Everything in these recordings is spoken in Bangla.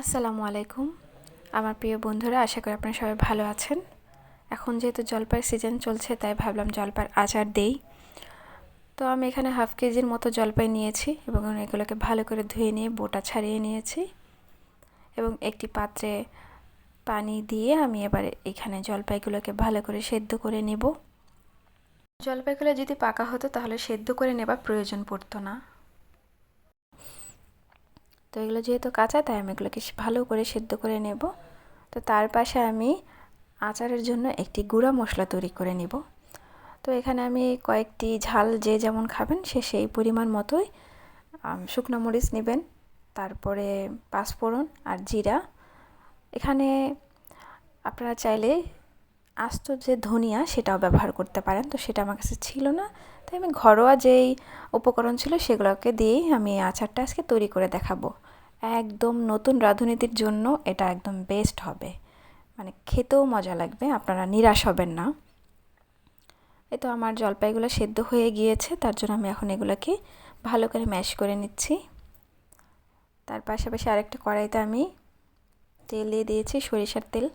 আসসালামু আলাইকুম। আমার প্রিয় বন্ধুরা, আশা করি আপনারা সবাই ভালো আছেন। এখন যেহেতু জলপাইয়ের সিজন চলছে, তাই ভাবলাম জলপাইয়ের আচার দেই। তো আমি এখানে হাফ কেজির মতো জলপাই নিয়েছি এবং এগুলোকে ভালো করে ধুয়ে নিয়ে, বোটা ছাড়িয়ে নিয়েছি। এবং একটি পাত্রে পানি দিয়ে আমি এবারে এখানে জলপাইগুলোকে ভালো করে সেদ্ধ করে নেব। জলপাইগুলো যদি পাকা হতো, তাহলে সেদ্ধ করে নেবার প্রয়োজন পড়তো না। তো এগুলো যেহেতু কাঁচা, তাই আমি এগুলোকে ভালো করে সেদ্ধ করে নেব। তো তার পাশে আমি আচারের জন্য একটি গুঁড়া মশলা তৈরি করে নেব। তো এখানে আমি কয়েকটি ঝাল যে যেমন খাবেন, সে সেই পরিমাণ মতোই শুকনো মরিচ নেবেন, তারপরে পাঁচফোড়ন আর জিরা। এখানে আপনারা চাইলে আস্ত যে ধনিয়া, সেটাও ব্যবহার করতে পারেন। তো সেটা আমার কাছে ছিল না, তাই আমি ঘরোয়া যেই উপকরণ ছিল, সেগুলোকে দিয়েই আমি আচারটা আজকে তৈরি করে দেখাবো। একদম নতুন রাঁধুনিদের জন্য এটা একদম বেস্ট হবে। মানে খেতেও মজা লাগবে, আপনারা নিরাশ হবেন না। এ তো আমার জলপাইগুলো সেদ্ধ হয়ে গিয়েছে, তার জন্য আমি এখন এগুলোকে ভালো করে ম্যাশ করে নিচ্ছি। তার পাশাপাশি আরেকটা কড়াইতে আমি তেল দিয়ে দিয়েছি, সরিষার তেল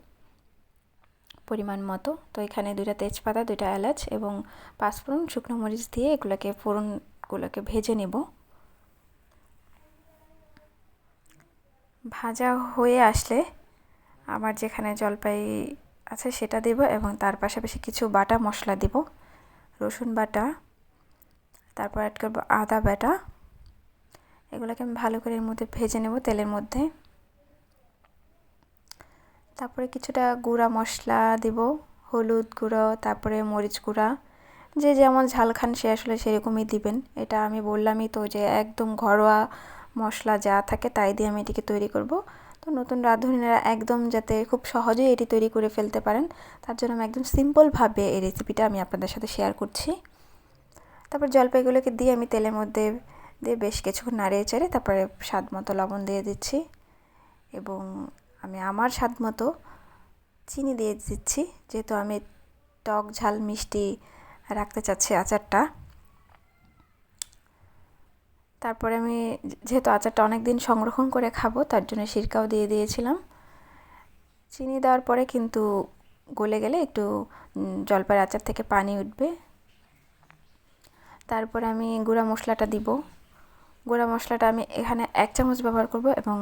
পরিমাণ মতো। তো এখানে দুইটা তেজপাতা, দুইটা এলাচ এবং পাঁচফোড়ন শুকনো মরিচ দিয়ে এগুলোকে ফোড়নগুলোকে ভেজে নেব। ভাজা হয়ে আসলে আমার যেখানে জলপাই আছে সেটা দেব এবং তার পাশাপাশি কিছু বাটা মশলা দেব। রসুন বাটা, তারপর অ্যাড করব আদা বাটা। এগুলোকে আমি ভালো করে এর মধ্যে ভেজে নেব তেলের মধ্যে। তারপরে কিছুটা গুঁড়া মশলা দেব, হলুদ গুঁড়ো, তারপরে মরিচ গুঁড়া। যে যেমন ঝাল খান সে আসলে সেরকমই দিবেন। এটা আমি বললামই তো যে একদম ঘরোয়া মশলা যা থাকে তাই দিয়ে আমি এটিকে তৈরি করব। তো নতুন রাঁধুনিরা একদম যাতে খুব সহজেই এটি তৈরি করে ফেলতে পারেন, তার জন্য আমি একদম সিম্পলভাবে এই রেসিপিটা আমি আপনাদের সাথে শেয়ার করছি। তারপর জলপাইগুলোকে দিয়ে আমি তেলের মধ্যে দিয়ে বেশ কিছুক্ষণ নাড়িয়ে চেড়ে তারপরে স্বাদ মতো লবণ দিয়ে দিচ্ছি এবং আমি আমার স্বাদ মতো চিনি দিয়ে দিচ্ছি, যেহেতু আমি টক ঝাল মিষ্টি রাখতে চাচ্ছি আচারটা। তারপরে আমি যেহেতু আচারটা অনেক দিন সংরক্ষণ করে খাব, তার জন্য সিরকাও দিয়ে দিয়েছিলাম। চিনি দেওয়ার পরে কিন্তু গলে গেলে একটু জলপাইয়ের আচার থেকে পানি উঠবে। তারপরে আমি গুঁড়া মশলাটা দিব। গুঁড়া মশলাটা আমি এখানে এক চামচ ব্যবহার করব এবং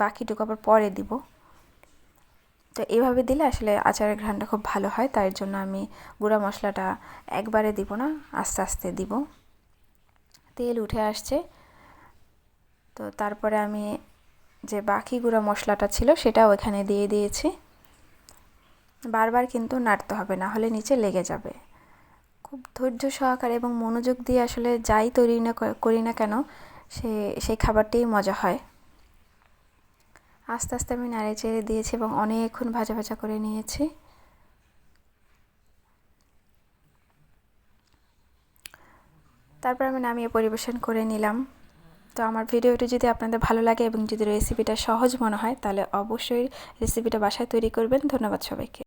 বাকিটুকু আবার পরে দিব। তো এইভাবে দিলে আসলে আচারের ঘ্রাণটা খুব ভালো হয় তার জন্য আমি গুঁড়া মশলাটা একবারে দিব না, আস্তে আস্তে দিব। তেল উঠে আসছে। তো তারপরে আমি যে বাকি গুঁড়া মশলাটা ছিল সেটাও এখানে দিয়ে দিয়েছি। বারবার কিন্তু নাড়তে হবে, না হলে নিচে লেগে যাবে। খুব ধৈর্য সহকারে এবং মনোযোগ দিয়ে আসলে যাই তৈরি না করি না কেন, সে, সেই খাবারটাই মজা হয়। আস্তে আস্তে আমি নাড়ে চেড়ে দিয়েছি এবং অনেকক্ষণ ভাজা ভাজা করে নিয়েছি। তারপর আমি নামিয়ে পরিবেশন করে নিলাম। তো আমার ভিডিওটি যদি আপনাদের ভালো লাগে এবং যদি রেসিপিটা সহজ মনে হয়, তাহলে অবশ্যই রেসিপিটা বাসায় তৈরি করবেন। ধন্যবাদ সবাইকে।